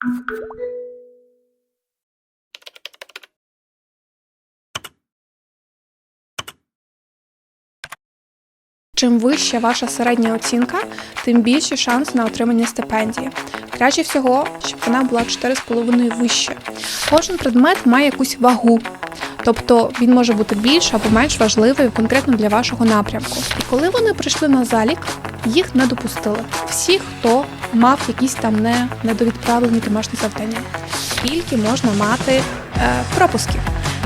Чим вища ваша середня оцінка, тим більший шанс на отримання стипендії. Краще всього, щоб вона була 4,5 вище. Кожен предмет має якусь вагу, тобто він може бути більш або менш важливий конкретно для вашого напрямку. І коли вони прийшли на залік, їх не допустили. Всі, хто мав якісь там не недовідправлені домашні завдання, скільки можна мати е, пропусків.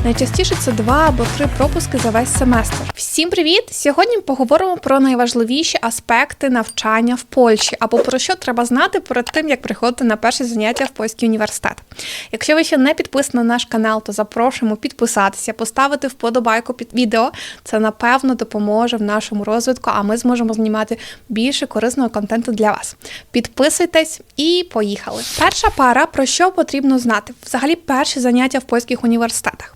Найчастіше це два або три пропуски за весь семестр. Всім привіт! Сьогодні поговоримо про найважливіші аспекти навчання в Польщі або про що треба знати перед тим, як приходити на перші заняття в польський університет. Якщо ви ще не підписані на наш канал, то запрошуємо підписатися, поставити вподобайку під відео. Це напевно допоможе в нашому розвитку, а ми зможемо знімати більше корисного контенту для вас. Підписуйтесь і поїхали. Перша пара про що потрібно знати? Взагалі, перші заняття в польських університетах.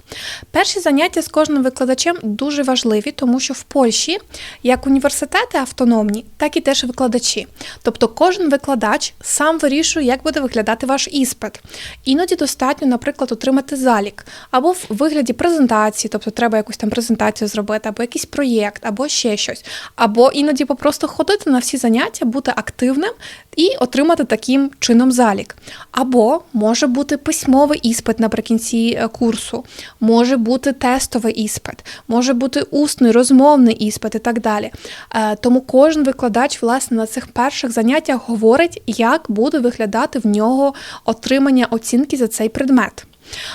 Перші заняття з кожним викладачем дуже важливі, тому що в Польщі як університети автономні, так і теж викладачі. Тобто кожен викладач сам вирішує, як буде виглядати ваш іспит. Іноді достатньо, наприклад, отримати залік або в вигляді презентації, тобто треба якусь там презентацію зробити, або якийсь проєкт, або ще щось. Або іноді попросту ходити на всі заняття, бути активним і отримати таким чином залік. Або може бути письмовий іспит наприкінці е, курсу, може бути тестовий іспит, може бути усний, розмовний іспит і так далі. Е, Тому кожен викладач, власне, на цих перших заняттях говорить, як буде виглядати в нього отримання оцінки за цей предмет.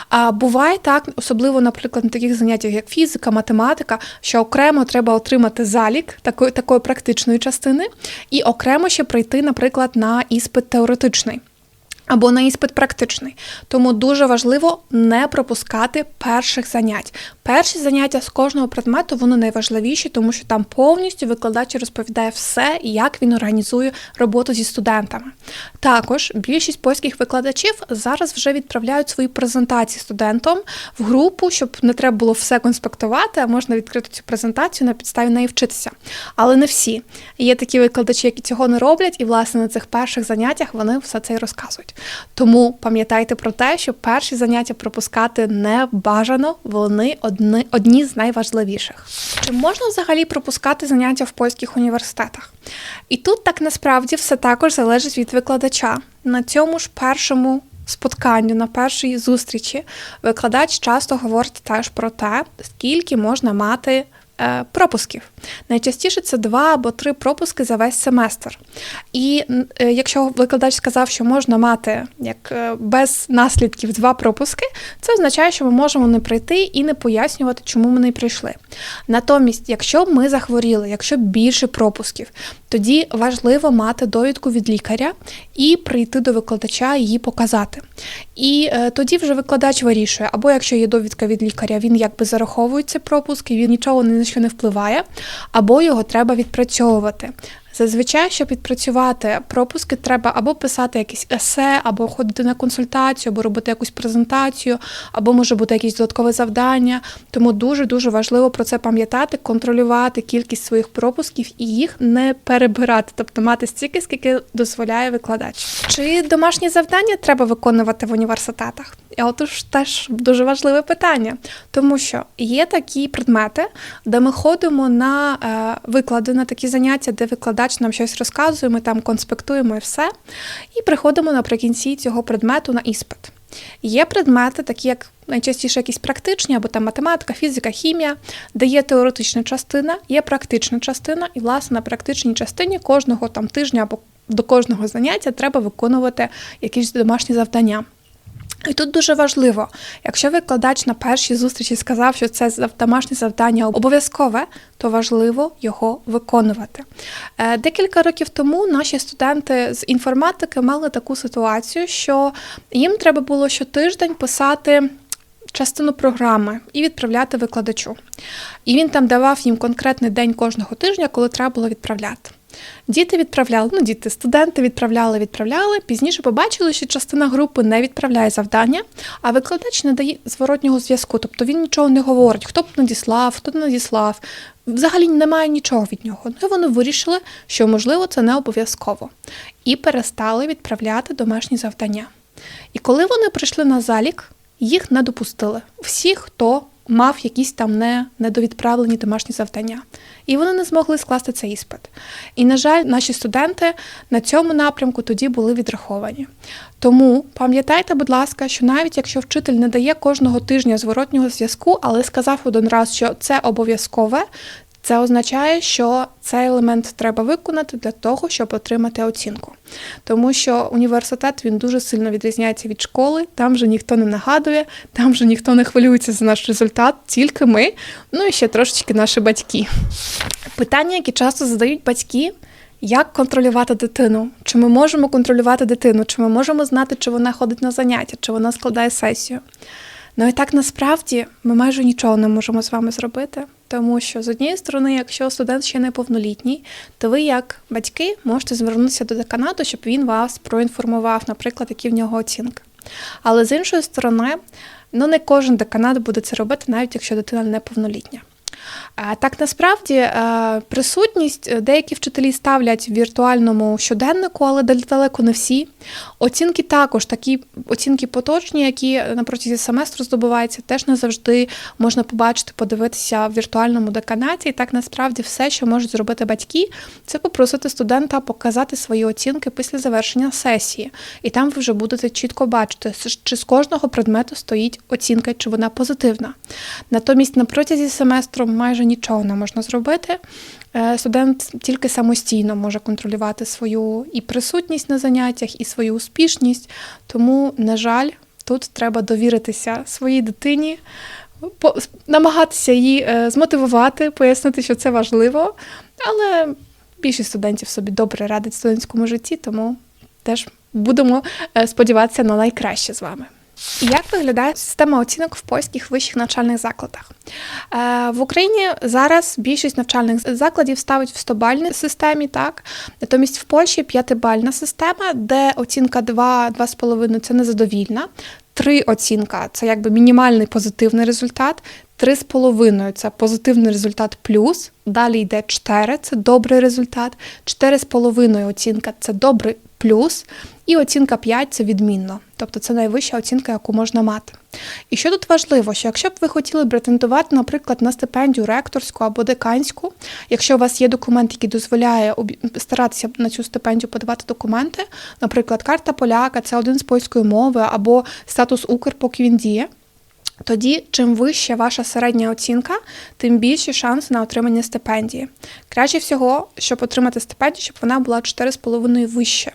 А буває так, особливо, наприклад, на таких заняттях, як фізика, математика, що окремо треба отримати залік такої, такої практичної частини, і окремо ще прийти, наприклад, на іспит теоретичний. Або на іспит практичний. Тому дуже важливо не пропускати перших занять. Перші заняття з кожного предмету вони найважливіші, тому що там повністю викладач розповідає все, як він організує роботу зі студентами. Також більшість польських викладачів зараз вже відправляють свої презентації студентам в групу, щоб не треба було все конспектувати, а можна відкрити цю презентацію на підставі неї вчитися. Але не всі. Є такі викладачі, які цього не роблять, і власне на цих перших заняттях вони все це і розказують. Тому пам'ятайте про те, що перші заняття пропускати не бажано, вони одні, одні з найважливіших. Чи можна взагалі пропускати заняття в польських університетах? І тут так насправді все також залежить від викладача. На цьому ж першому спотканню, на першій зустрічі, викладач часто говорить теж про те, скільки можна мати. Е, Пропусків найчастіше це два або три пропуски за весь семестр. І е, якщо викладач сказав, що можна мати як е, без наслідків два пропуски, це означає, що ми можемо не прийти і не пояснювати, чому ми не прийшли. Натомість, якщо ми захворіли, якщо більше пропусків, тоді важливо мати довідку від лікаря і прийти до викладача її показати. І тоді вже викладач вирішує, або якщо є довідка від лікаря, він якби зараховує цей пропуск і він нічого ні що не впливає, або його треба відпрацьовувати. Зазвичай, щоб відпрацювати пропуски, треба або писати якісь есе, або ходити на консультацію, або робити якусь презентацію, або може бути якісь додаткове завдання. Тому дуже дуже важливо про це пам'ятати, контролювати кількість своїх пропусків і їх не перебирати, тобто мати стільки, скільки дозволяє викладач. Чи домашні завдання треба виконувати в університетах? І отож теж дуже важливе питання, тому що є такі предмети, де ми ходимо на е, виклади, на такі заняття, де викладач нам щось розказує, ми там конспектуємо і все, і приходимо наприкінці цього предмету на іспит. Є предмети, такі як найчастіше якісь практичні, або там математика, фізика, хімія, де є теоретична частина, є практична частина, і, власне, на практичній частині кожного там тижня або до кожного заняття треба виконувати якісь домашні завдання. І тут дуже важливо, якщо викладач на першій зустрічі сказав, що це домашнє завдання обов'язкове, то важливо його виконувати. Е, Декілька років тому наші студенти з інформатики мали таку ситуацію, що їм треба було щотиждень писати. Частину програми і відправляти викладачу. І він там давав їм конкретний день кожного тижня, коли треба було відправляти. Діти відправляли, ну діти, студенти відправляли, відправляли. Пізніше побачили, що частина групи не відправляє завдання, а викладач не дає зворотнього зв'язку. Тобто він нічого не говорить, хто б надіслав, хто не надіслав. Взагалі немає нічого від нього. Ну і вони вирішили, що можливо це не обов'язково, і перестали відправляти домашні завдання. І коли вони прийшли на залік, їх не допустили. Всі, хто мав якісь там не, недовідправлені домашні завдання. І вони не змогли скласти цей іспит. І, на жаль, наші студенти на цьому напрямку тоді були відраховані. Тому пам'ятайте, будь ласка, що навіть якщо вчитель не дає кожного тижня зворотнього зв'язку, але сказав один раз, що це обов'язкове, це означає, що цей елемент треба виконати для того, щоб отримати оцінку. Тому що університет він дуже сильно відрізняється від школи, там же ніхто не нагадує, там же ніхто не хвилюється за наш результат, тільки ми, ну і ще трошечки наші батьки. Питання, які часто задають батьки. Як контролювати дитину? Чи ми можемо контролювати дитину? Чи ми можемо знати, чи вона ходить на заняття, чи вона складає сесію? Ну і так насправді ми майже нічого не можемо з вами зробити, тому що з однієї сторони, якщо студент ще не повнолітній, то ви, як батьки, можете звернутися до деканату, щоб він вас проінформував, наприклад, які в нього оцінки. Але з іншої сторони, ну не кожен деканат буде це робити, навіть якщо дитина неповнолітня. Так насправді е, присутність е, деякі вчителі ставлять в віртуальному щоденнику, але далеко не всі. Оцінки також такі оцінки поточні, які на протязі семестру здобуваються, теж не завжди можна побачити, подивитися в віртуальному деканаті. І так насправді все, що можуть зробити батьки, це попросити студента показати свої оцінки після завершення сесії. І там ви вже будете чітко бачити, чи з кожного предмету стоїть оцінка, чи вона позитивна. Натомість на протязі семестру майже нічого не можна зробити. Е, Студент тільки самостійно може контролювати свою і присутність на заняттях, і свою успішність. Тому, на жаль, тут треба довіритися своїй дитині, намагатися її е, змотивувати, пояснити, що це важливо. Але більшість студентів собі добре радить в студентському житті, тому теж будемо е, сподіватися на найкраще з вами. Як виглядає система оцінок в польських вищих навчальних закладах? Е, В Україні зараз більшість навчальних закладів ставить в 100-бальній системі, так натомість в Польщі п'ятибальна система, де оцінка 2, 2,5 – це незадовільна. Три оцінка це якби мінімальний позитивний результат. Три з половиною це позитивний результат плюс. Далі йде 4, це добрий результат. Чотири з половиною оцінка це добрий плюс. І оцінка 5 це відмінно. Тобто це найвища оцінка, яку можна мати. І що тут важливо, що якщо б ви хотіли претендувати, наприклад, на стипендію ректорську або деканську, якщо у вас є документ, який дозволяє старатися на цю стипендію подавати документи, наприклад, карта поляка, це один з польської мови, або статус Укр, поки він діє. Тоді, чим вища ваша середня оцінка, тим більші шанси на отримання стипендії. Краще всього, щоб отримати стипендію, щоб вона була 4,5 вище.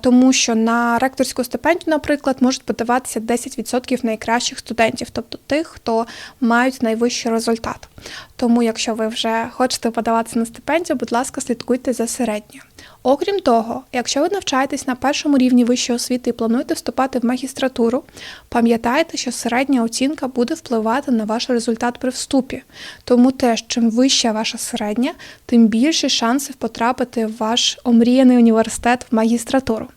Тому що на ректорську стипендію, наприклад, можуть подаватися 10% найкращих студентів, тобто тих, хто мають найвищий результат. Тому, якщо ви вже хочете подаватися на стипендію, будь ласка, слідкуйте за середньою. Окрім того, якщо ви навчаєтесь на першому рівні вищої освіти і плануєте вступати в магістратуру, пам'ятайте, що середня оцінка буде впливати на ваш результат при вступі. Тому теж, чим вища ваша середня, тим більше шансів потрапити в ваш омріяний університет в магістратуру.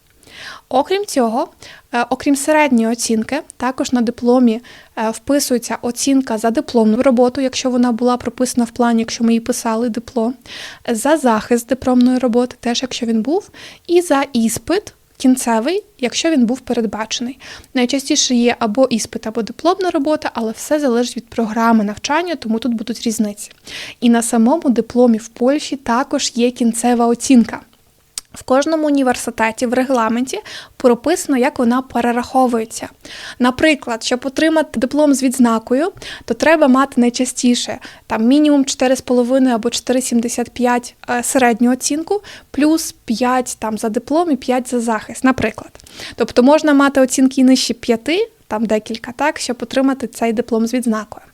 Окрім цього, е, окрім середньої оцінки, також на дипломі е, вписується оцінка за дипломну роботу, якщо вона була прописана в плані, якщо ми її писали диплом, за захист дипломної роботи, теж якщо він був, і за іспит. Кінцевий, якщо він був передбачений. Найчастіше є або іспит, або дипломна робота, але все залежить від програми навчання, тому тут будуть різниці. І на самому дипломі в Польщі також є кінцева оцінка. В кожному університеті в регламенті прописано, як вона перераховується. Наприклад, щоб отримати диплом з відзнакою, то треба мати найчастіше там мінімум 4,5 або 4,75 е, середню оцінку, плюс 5 там за диплом і 5 за захист, наприклад. Тобто можна мати оцінки нижче 5, там декілька, так, щоб отримати цей диплом з відзнакою.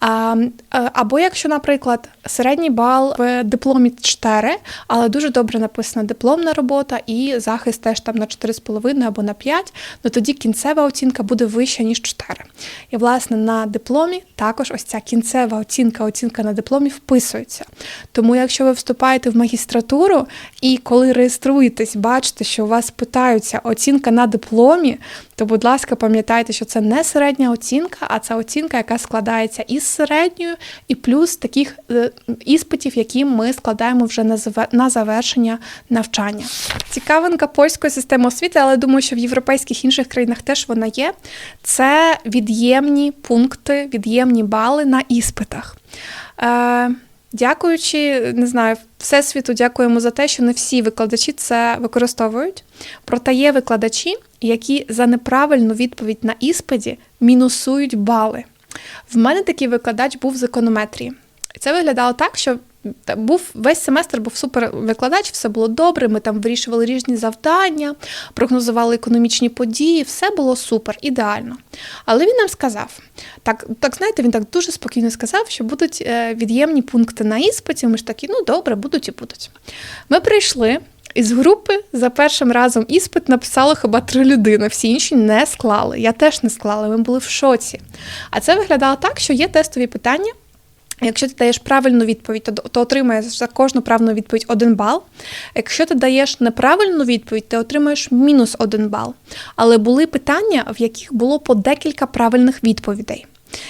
А, е, або якщо, наприклад, середній бал в дипломі 4, але дуже добре написана дипломна робота і захист теж там на 4,5 або на 5, ну тоді кінцева оцінка буде вища, ніж 4. І, власне, на дипломі також ось ця кінцева оцінка, оцінка на дипломі вписується. Тому, якщо ви вступаєте в магістратуру і коли реєструєтесь, бачите, що у вас питаються оцінка на дипломі, то, будь ласка, пам'ятайте, що це не середня оцінка, а це оцінка, яка складається із середньою, і плюс таких е, іспитів, які ми складаємо вже на завершення навчання. Цікавинка польської системи освіти, але думаю, що в європейських інших країнах теж вона є. Це від'ємні пункти, від'ємні бали на іспитах. Е, Дякуючи, не знаю, всесвіту дякуємо за те, що не всі викладачі це використовують. Проте є викладачі, які за неправильну відповідь на іспиті мінусують бали. В мене такий викладач був з економетрії. Це виглядало так, що був весь семестр був супер викладач, все було добре. Ми там вирішували різні завдання, прогнозували економічні події, все було супер, ідеально. Але він нам сказав: так, так знаєте, він так дуже спокійно сказав, що будуть е, від'ємні пункти на іспиті. Ми ж такі, ну добре, будуть і будуть. Ми прийшли. Із групи за першим разом іспит написало хіба три людини, всі інші не склали. Я теж не склала, ми були в шоці. А це виглядало так, що є тестові питання. Якщо ти даєш правильну відповідь, то, то отримаєш за кожну правильну відповідь один бал. Якщо ти даєш неправильну відповідь, ти отримаєш мінус один бал. Але були питання, в яких було по декілька правильних відповідей.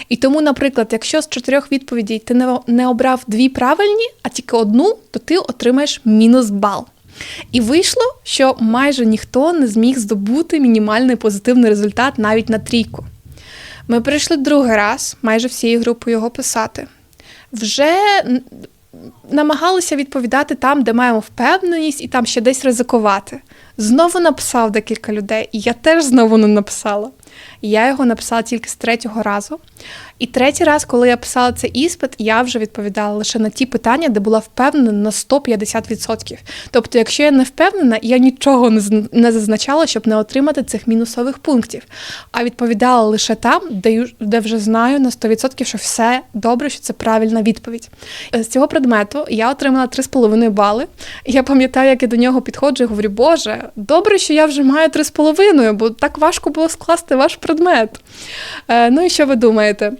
І тому, наприклад, якщо з чотирьох відповідей ти не обрав дві правильні, а тільки одну, то ти отримаєш мінус бал. І вийшло, що майже ніхто не зміг здобути мінімальний позитивний результат навіть на трійку. Ми прийшли другий раз, майже всією групою його писати. Вже намагалися відповідати там, де маємо впевненість, і там ще десь ризикувати. Знову написав декілька людей, і я теж знову не написала. Я його написала тільки з третього разу. І третій раз, коли я писала цей іспит, я вже відповідала лише на ті питання, де була впевнена на 150%. Тобто, якщо я не впевнена, я нічого не зазначала, щоб не отримати цих мінусових пунктів. А відповідала лише там, де, де вже знаю на 100%, що все добре, що це правильна відповідь. Е, З цього предмету я отримала 3,5 бали. Я пам'ятаю, як я до нього підходжу і говорю, Боже, добре, що я вже маю 3,5, бо так важко було скласти ваш предмет. Е, ну і що ви думаєте?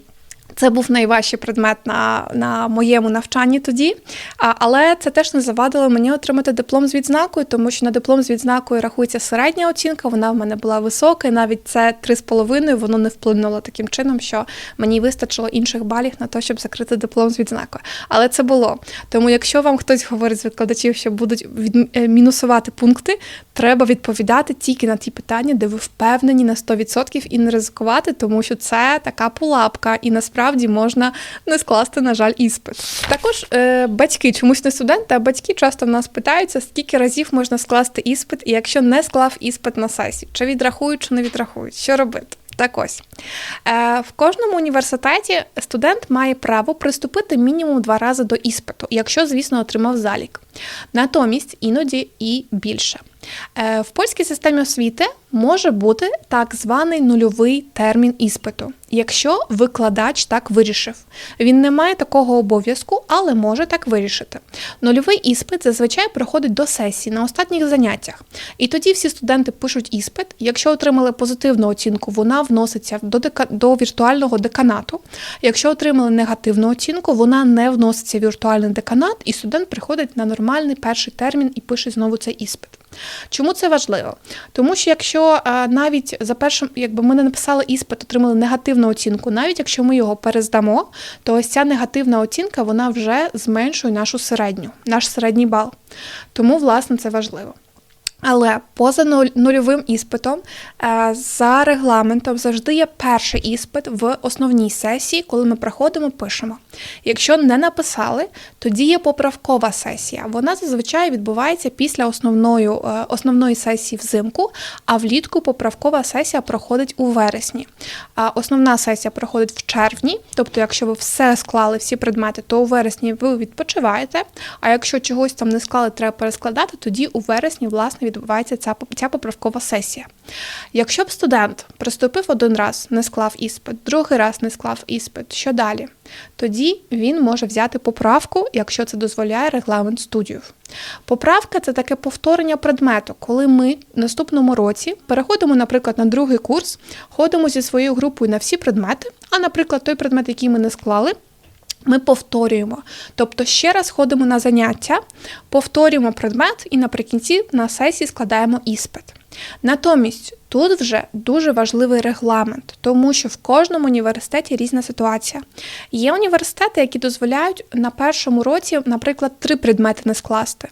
Це був найважчий предмет на, на моєму навчанні тоді, а, але це теж не завадило мені отримати диплом з відзнакою, тому що на диплом з відзнакою рахується середня оцінка, вона в мене була висока, і навіть це 3,5 воно не вплинуло таким чином, що мені вистачило інших балів на те, щоб закрити диплом з відзнакою. Але це було. Тому, якщо вам хтось говорить з викладачів, що будуть від, е, мінусувати пункти, треба відповідати тільки на ті питання, де ви впевнені на 100% і не ризикувати, тому що це така пулапка, і насправді можна не скласти, на жаль, іспит. Також е, батьки, чомусь не студенти, а батьки часто в нас питаються, скільки разів можна скласти іспит, і якщо не склав іспит на сесії, чи відрахують, чи не відрахують, що робити? Так ось е, в кожному університеті студент має право приступити мінімум два рази до іспиту, якщо, звісно, отримав залік. Натомість іноді і більше. Е, В польській системі освіти може бути так званий нульовий термін іспиту, якщо викладач так вирішив. Він не має такого обов'язку, але може так вирішити. Нульовий іспит зазвичай проходить до сесії на останніх заняттях. І тоді всі студенти пишуть іспит. Якщо отримали позитивну оцінку, вона вноситься до, дека... до віртуального деканату. Якщо отримали негативну оцінку, вона не вноситься в віртуальний деканат, і студент приходить на нормальний перший термін і пише знову цей іспит. Чому це важливо? Тому що якщо навіть за першим, якби ми не написали іспит, отримали негативну оцінку, навіть якщо ми його перездамо, то ось ця негативна оцінка вона вже зменшує нашу середню, наш середній бал. Тому, власне, це важливо. Але поза нульовим іспитом е, за регламентом завжди є перший іспит в основній сесії, коли ми проходимо, пишемо. Якщо не написали, тоді є поправкова сесія. Вона зазвичай відбувається після основної, е, основної сесії взимку, а влітку поправкова сесія проходить у вересні. А основна сесія проходить в червні, тобто, якщо ви все склали, всі предмети, то у вересні ви відпочиваєте. А якщо чогось там не склали, треба перескладати, тоді у вересні власне відбувається ця, ця поправкова сесія. Якщо б студент приступив один раз, не склав іспит, другий раз не склав іспит, що далі? Тоді він може взяти поправку, якщо це дозволяє регламент студіїв. Поправка це таке повторення предмету, коли ми в наступному році переходимо, наприклад, на другий курс, ходимо зі своєю групою на всі предмети, а, наприклад, той предмет, який ми не склали, ми повторюємо. Тобто ще раз ходимо на заняття, повторюємо предмет і наприкінці на сесії складаємо іспит. Натомість тут вже дуже важливий регламент, тому що в кожному університеті різна ситуація. Є університети, які дозволяють на першому році, наприклад, три предмети не скласти.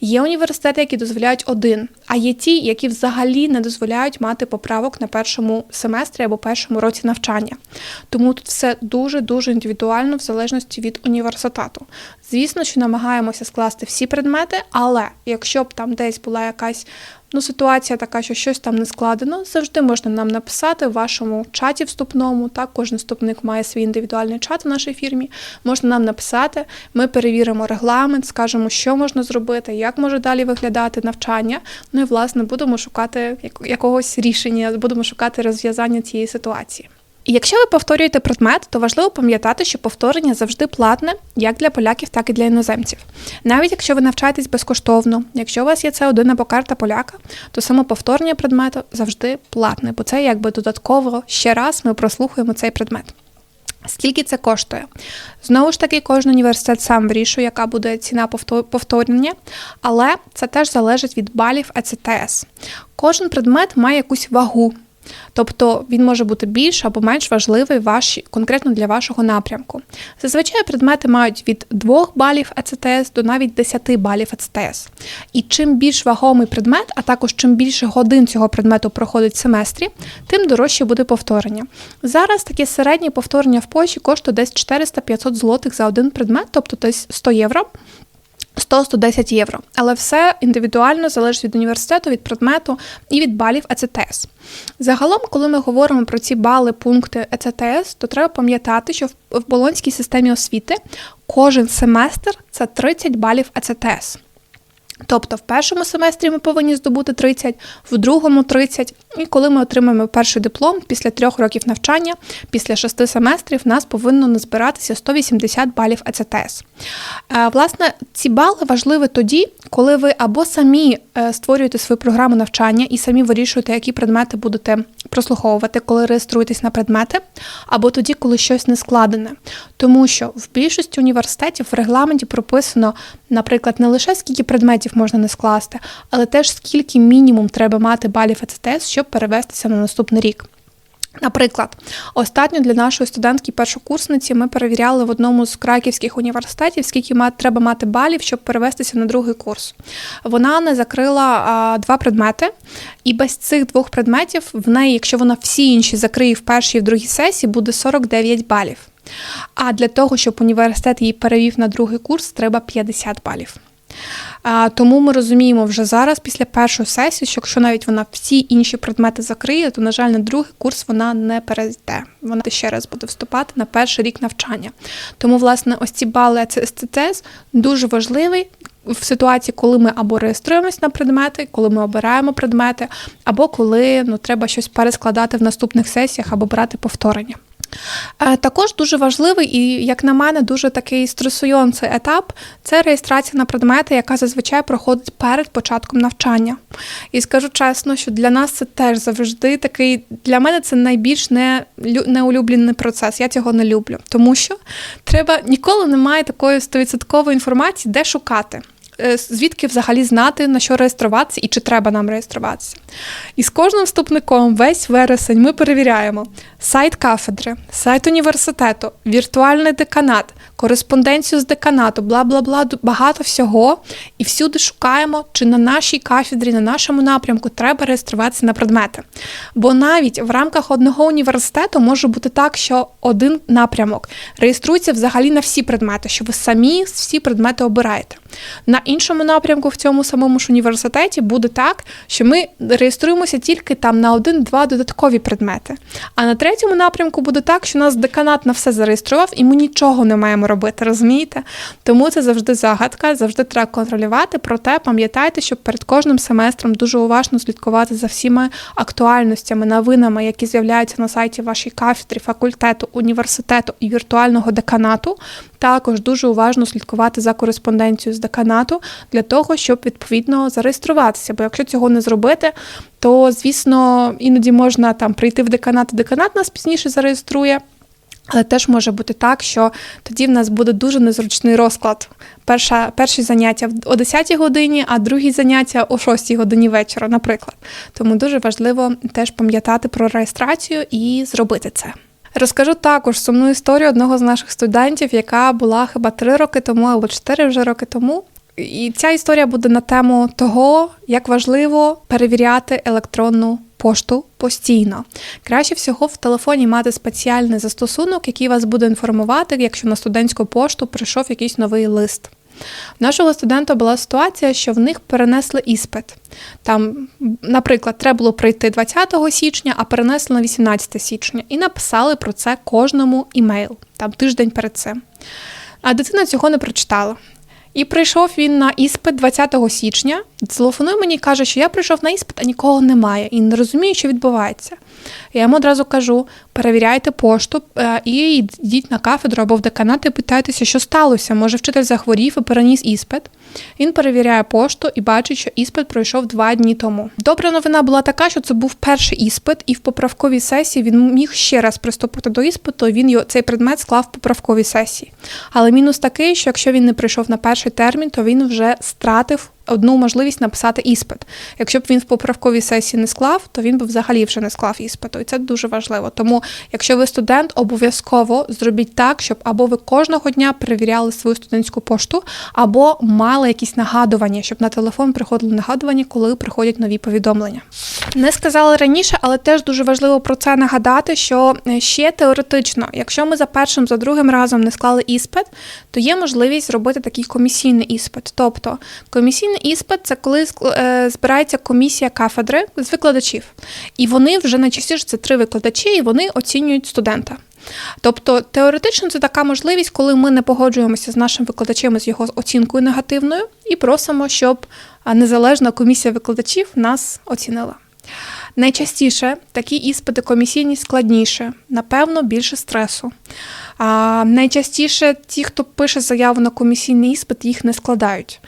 Є університети, які дозволяють один, а є ті, які взагалі не дозволяють мати поправок на першому семестрі або першому році навчання. Тому тут все дуже дуже індивідуально в залежності від університету. Звісно, що намагаємося скласти всі предмети, але якщо б там десь була якась ну, ситуація така, що щось там не складено, завжди можна нам написати в вашому чаті вступному. Так, кожен вступник має свій індивідуальний чат в нашій фірмі. Можна нам написати, ми перевіримо регламент, скажемо, що можна зробити, як може далі виглядати навчання. Ну і власне будемо шукати якогось рішення, будемо шукати розв'язання цієї ситуації. І якщо ви повторюєте предмет, то важливо пам'ятати, що повторення завжди платне як для поляків, так і для іноземців. Навіть якщо ви навчаєтесь безкоштовно, якщо у вас є це один або карта поляка, то само повторення предмету завжди платне, бо це якби додатково ще раз ми прослухаємо цей предмет. Скільки це коштує? Знову ж таки, кожен університет сам вирішує, яка буде ціна повторення, але це теж залежить від балів ЕЦТС. Кожен предмет має якусь вагу. Тобто він може бути більш або менш важливий ваш, конкретно для вашого напрямку. Зазвичай предмети мають від 2 балів ЕЦТС до навіть 10 балів ЕЦТС. І чим більш вагомий предмет, а також чим більше годин цього предмету проходить в семестрі, тим дорожче буде повторення. Зараз таке середнє повторення в Польщі коштує десь 400-500 злотих за один предмет, тобто десь 100 євро. 100-110 євро. Але все індивідуально залежить від університету, від предмету і від балів ЕЦТС. Загалом, коли ми говоримо про ці бали, пункти ЕЦТС, то треба пам'ятати, що в болонській системі освіти кожен семестр це 30 балів ЕЦТС. Тобто в першому семестрі ми повинні здобути 30, в другому 30. І коли ми отримаємо перший диплом після трьох років навчання, після шести семестрів, нас повинно назбиратися 180 балів ЕЦТС. Е, власне, ці бали важливі тоді, коли ви або самі е, створюєте свою програму навчання і самі вирішуєте, які предмети будете прослуховувати, коли реєструєтесь на предмети, або тоді, коли щось не складене. Тому що в більшості університетів в регламенті прописано, наприклад, не лише скільки предметів можна не скласти, але теж скільки мінімум треба мати балів ЕЦТС, щоб перевестися на наступний рік. Наприклад, останньо для нашої студентки першокурсниці ми перевіряли в одному з краківських університетів, скільки треба мати балів, щоб перевестися на другий курс. Вона не закрила а, два предмети, і без цих двох предметів в неї, якщо вона всі інші закриє в першій і в другій сесії, буде 49 балів. А для того, щоб університет її перевів на другий курс, треба 50 балів. Тому ми розуміємо вже зараз, після першої сесії, що якщо навіть вона всі інші предмети закриє, то, на жаль, на другий курс вона не перейде. Вона ще раз буде вступати на перший рік навчання. Тому, власне, ось ці бали СТЦ дуже важливий. В ситуації, коли ми або реєструємось на предмети, коли ми обираємо предмети, або коли ну, треба щось перескладати в наступних сесіях або брати повторення. Е, також дуже важливий і, як на мене, дуже такий стресуйонцей етап це реєстрація на предмети, яка зазвичай проходить перед початком навчання. І скажу чесно, що для нас це теж завжди такий, для мене це найбільш не, неулюблений процес. Я цього не люблю, тому що треба ніколи немає такої стовідсоткової інформації, де шукати. Е, звідки взагалі знати, на що реєструватися і чи треба нам реєструватися. І з кожним вступником весь вересень ми перевіряємо сайт кафедри, сайт університету, віртуальний деканат, кореспонденцію з деканату, бла бла бла, багато всього. І всюди шукаємо, чи на нашій кафедрі, на нашому напрямку треба реєструватися на предмети. Бо навіть в рамках одного університету може бути так, що один напрямок реєструється взагалі на всі предмети, що ви самі всі предмети обираєте. На іншому напрямку в цьому самому ж університеті буде так, що ми реєструємося тільки там на один-два додаткові предмети. А на третьому напрямку буде так, що нас деканат на все зареєстрував, і ми нічого не маємо робити, розумієте? Тому це завжди загадка, завжди треба контролювати. Проте пам'ятайте, що перед кожним семестром дуже уважно слідкувати за всіма актуальностями, новинами, які з'являються на сайті вашої кафедри, факультету, університету і віртуального деканату. Також дуже уважно слідкувати за кореспонденцією з деканату для того, щоб відповідно зареєструватися. Бо якщо цього не зробити, то звісно іноді можна там прийти в деканат, деканат нас пізніше зареєструє. Але теж може бути так, що тоді в нас буде дуже незручний розклад. Перша, перші заняття о 10 годині, а другі заняття о 6 годині вечора, наприклад. Тому дуже важливо теж пам'ятати про реєстрацію і зробити це. Розкажу також сумну історію одного з наших студентів, яка була хіба три роки тому або чотири вже роки тому. І ця історія буде на тему того, як важливо перевіряти електронну пошту постійно. Краще всього в телефоні мати спеціальний застосунок, який вас буде інформувати, якщо на студентську пошту прийшов якийсь новий лист. У нашого студента була ситуація, що в них перенесли іспит. Там, наприклад, треба було прийти 20 січня, а перенесли на 18 січня, і написали про це кожному імейл, там тиждень перед цим. А дитина цього не прочитала. І прийшов він на іспит 20 січня. Телефонує мені і каже, що я прийшов на іспит, а нікого немає, і не розумію, що відбувається. Я йому одразу кажу: перевіряйте пошту е, і йдіть на кафедру або в деканат і питайтеся, що сталося. Може, вчитель захворів і переніс іспит. Він перевіряє пошту і бачить, що іспит пройшов два дні тому. Добра новина була така, що це був перший іспит, і в поправковій сесії він міг ще раз приступити до іспиту. Він його цей предмет склав в поправковій сесії. Але мінус такий, що якщо він не прийшов на перший термін, то він вже стратив одну можливість написати іспит. Якщо б він в поправковій сесії не склав, то він би взагалі вже не склав іспиту. І це дуже важливо. Тому, якщо ви студент, обов'язково зробіть так, щоб або ви кожного дня перевіряли свою студентську пошту, або мали якісь нагадування, щоб на телефон приходили нагадування, коли приходять нові повідомлення. Не сказали раніше, але теж дуже важливо про це нагадати, що е, ще теоретично, якщо ми за першим, за другим разом не склали іспит, то є можливість зробити такий комісійний іспит. Тобто комісійний Комісійний іспит це коли е, збирається комісія кафедри з викладачів, і вони вже найчастіше це три викладачі, і вони оцінюють студента. Тобто теоретично це така можливість, коли ми не погоджуємося з нашим викладачем з його оцінкою негативною, і просимо, щоб незалежна комісія викладачів нас оцінила. Найчастіше такі іспити комісійні складніше, напевно, більше стресу. А Найчастіше ті, хто пише заяву на комісійний іспит, їх не складають.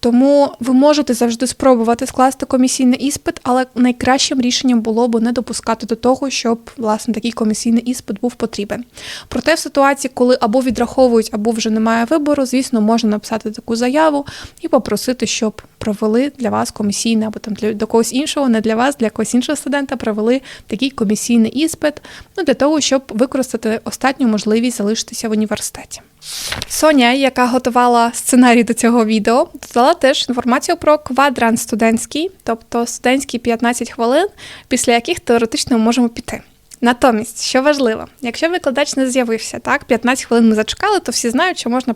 Тому ви можете завжди спробувати скласти комісійний іспит, але найкращим рішенням було б не допускати до того, щоб власне такий комісійний іспит був потрібен. Проте в ситуації, коли або відраховують, або вже немає вибору, звісно, можна написати таку заяву і попросити, щоб провели для вас комісійний, або там для до когось іншого, не для вас, для когось іншого студента провели такий комісійний іспит, ну для того, щоб використати останню можливість залишитися в університеті. Соня, яка готувала сценарій до цього відео, додала теж інформацію про квадрант студентський, тобто студентські 15 хвилин, після яких теоретично ми можемо піти. Натомість, що важливо, якщо викладач не з'явився, так, 15 хвилин ми зачекали, то всі знають, що можна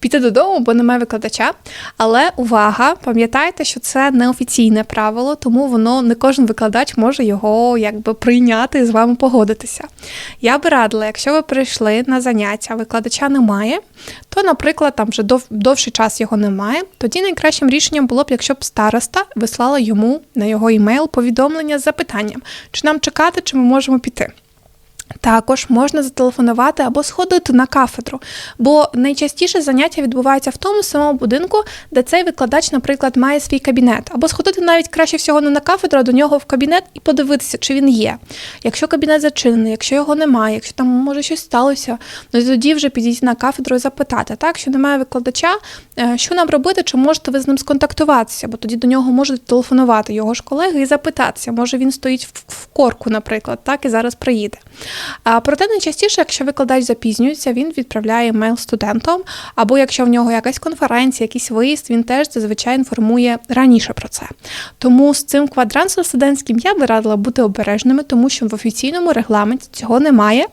піти додому, бо немає викладача. Але увага, пам'ятайте, що це неофіційне правило, тому воно не кожен викладач може його якби прийняти і з вами погодитися. Я би радила, якщо ви прийшли на заняття, викладача немає, то, наприклад, там вже дов, довший час його немає. Тоді найкращим рішенням було б, якщо б староста вислала йому на його імейл повідомлення з запитанням, чи нам чекати, чи ми можемо піти. Також можна зателефонувати або сходити на кафедру, бо найчастіше заняття відбуваються в тому самому будинку, де цей викладач, наприклад, має свій кабінет, або сходити навіть краще всього не на кафедру, а до нього в кабінет і подивитися, чи він є. Якщо кабінет зачинений, якщо його немає, якщо там може щось сталося, ну тоді вже підійти на кафедру і запитати, так, що немає викладача, е, що нам робити, чи можете ви з ним сконтактуватися, бо тоді до нього можуть телефонувати його ж колеги і запитатися, може він стоїть в корку, наприклад, так? І зараз приїде. Проте найчастіше, якщо викладач запізнюється, він відправляє мейл студентам, або якщо в нього якась конференція, якийсь виїзд, він теж зазвичай інформує раніше про це. Тому з цим квадрансом студентським я би радила бути обережними, тому що в офіційному регламенті цього немає.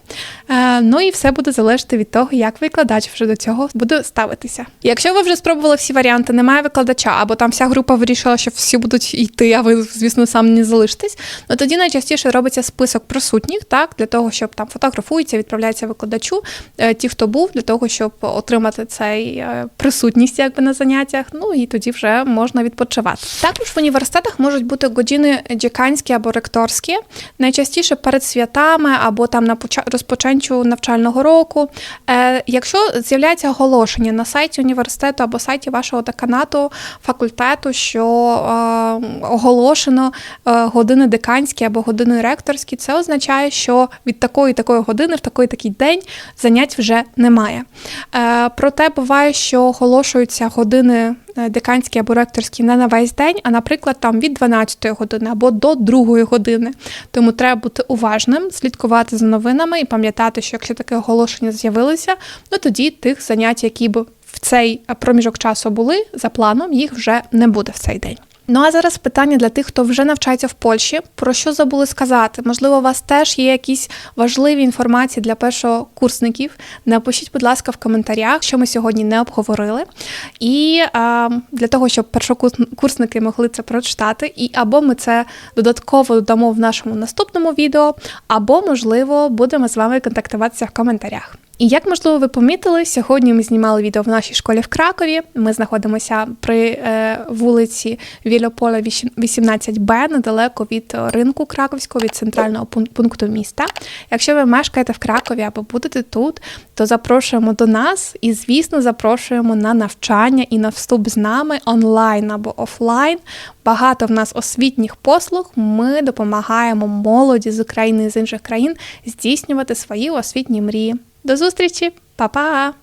Е, ну і все буде залежати від того, як викладач вже до цього буде ставитися. Якщо ви вже спробували всі варіанти, немає викладача, або там вся група вирішила, що всі будуть йти, а ви, звісно, сам не залишитесь, ну тоді найчастіше робиться список присутніх, так, для того, щоб там фотографується, відправляється викладачу, е, ті, хто був, для того, щоб отримати цей е, присутність якби на заняттях. Ну і тоді вже можна відпочивати. Також в університетах можуть бути години діканські або ректорські, найчастіше перед святами або там на розпочатку навчального року. Е, якщо з'являється оголошення на сайті університету або сайті вашого деканату, факультету, що оголошено години деканські або години ректорські, це означає, що від такої такої години, в такий такий день занять вже немає. Е, проте буває, що оголошуються години е, деканські або ректорські не на весь день, а, наприклад, там від 12 години або до 2 години. Тому треба бути уважним, слідкувати за новинами і пам'ятати, що якщо таке оголошення з'явилося, ну тоді тих занять, які б в цей проміжок часу були за планом, їх вже не буде в цей день. Ну а зараз питання для тих, хто вже навчається в Польщі. Про що забули сказати? Можливо, у вас теж є якісь важливі інформації для першокурсників. Напишіть, будь ласка, в коментарях, що ми сьогодні не обговорили. І а, для того, щоб першокурсники могли це прочитати, і або ми це додатково додамо в нашому наступному відео, або, можливо, будемо з вами контактуватися в коментарях. І як можливо ви помітили, сьогодні ми знімали відео в нашій школі в Кракові. Ми знаходимося при е, вулиці Вільополя 18Б, недалеко від ринку Краковського, від центрального пункту міста. Якщо ви мешкаєте в Кракові або будете тут, то запрошуємо до нас і, звісно, запрошуємо на навчання і на вступ з нами онлайн або офлайн. Багато в нас освітніх послуг. Ми допомагаємо молоді з України і з інших країн здійснювати свої освітні мрії. До зустрічі, Па-па!